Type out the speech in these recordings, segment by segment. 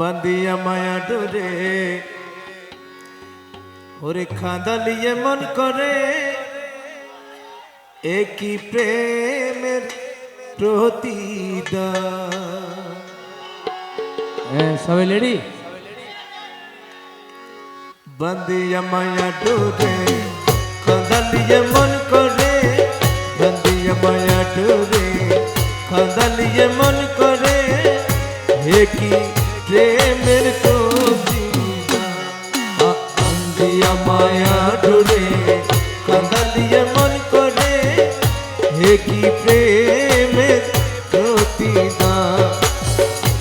বান্দিয়া মায়া ডোরে ওরে খাঁদালিয়ে মন করে একই প্রেমের প্রতিদান হ্যাঁ সবাই লেডি বন্দিয়া মায়া ডোরে খাঁদালিয়ে মন করে বন্দিয়া মায়া ডোরে খাঁদালিয়ে মন করে হে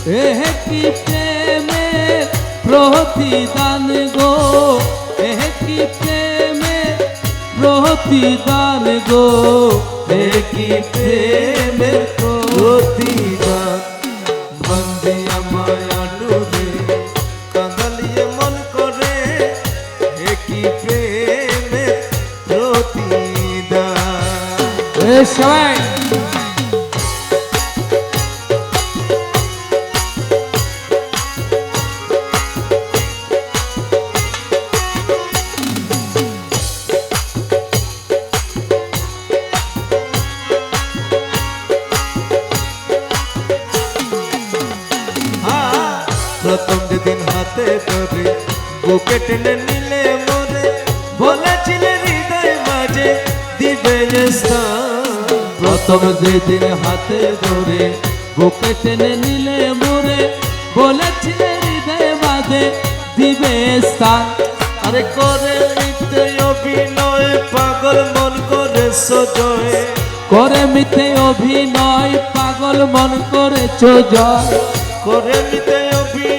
কি প্রেমের প্রতিদান গো কি প্রেমের প্রতিদান গো কি প্রেমের প্রতিদান। বন্দিয়া মায়া ডুবে কাঁদালিয়ে মন করে কি প্রেমের প্রতিদান। এ সবাই। প্রথম যেদিন হাতে ধরে বুকে টেনে নিলে মরে বলেছিলে হৃদয় মাঝে দিবে প্রথম যেদিন হাতে ধরে বুকে টেনে নিলে মোরে বলেছিলে হৃদয় বাঁধে দিবে স্থান। আরে করে মিথ্যে অভিনয় পাগল মন করে সজয়। করে মিথ্যে অভিনয় পাগল মন করেছ জয় করে মিতে অভিনয়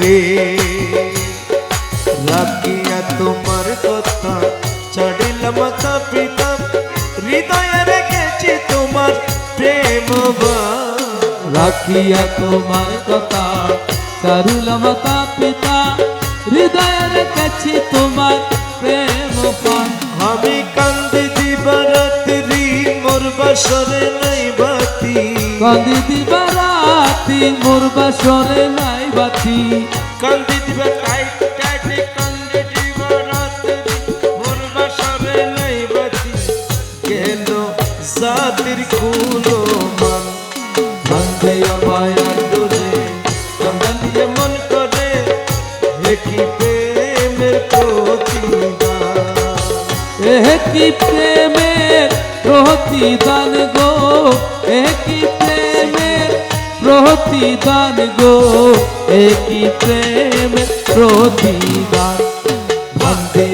রে। রাখিয়া তোমার কথা ছাড়িল মাতা পিতা, হৃদয়ে রেখেছি তোমার প্রেম রাখিয়া তোমার কথা চারুল মাতা পিতা, হৃদয়ে রেখেছি তোমার প্রেম আমি কান্দি দিবারাত্রি মোর বাসরে নাই বাতি। কান্দি দিবারাতি মোর বাসরে নাই বাতি কান্দি দিবা টাইট টাইট কান্দি দিবারাত্রি মোর বাসরে নাই বাতি কেন জাতির কুলো মান? বান্ধে মায়া ডোরে কান্দালিয়ে মন করে হে কি প্রেমের প্রতিদান। এহ প্রেমের প্রতিদান গো এহ কি প্রেমের প্রতিদান গো এ কি প্রেমের প্রতিদান বান্ধিয়া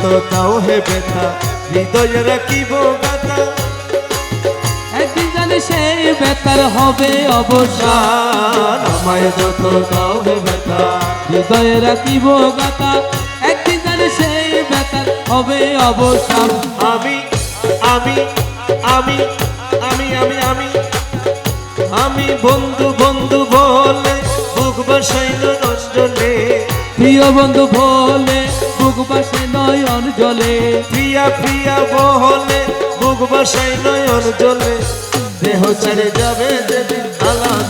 যত দাও হে ব্যথা হৃদয়ে রাখিব গাথা একদিন জানি সেই বেতার হবে অবসান আমায় যত দাও হে ব্যথা হৃদয়ে রাখিব গাতা একদিন জানি সেই বেতার হবে অবসান আমি আমি আমি আমি আমি আমি আমি বন্ধু বন্ধু বলে বুক বসাইল নজলে প্রিয় বন্ধু ভোলে বুক বাসে নয়ন জলে প্রিয়া প্রিয়া বহলে বুক বসাই নয়ন জলে। দেহ ছেড়ে যাবে যেদিন আলাম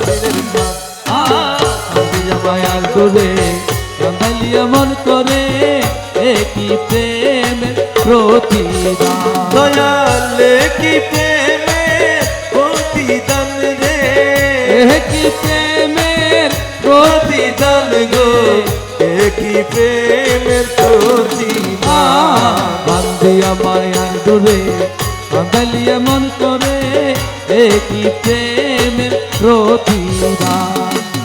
মায়ার করে কান্দালিয়া মন করে একই প্রেমের প্রতিদান। দয়ালে কি প্রেমে প্রতিদান রে? একই প্রেমের প্রতিদান গো। কি প্রেমের মায়ার ডোরে কান্দালিয়া মন করে একই প্রতিদান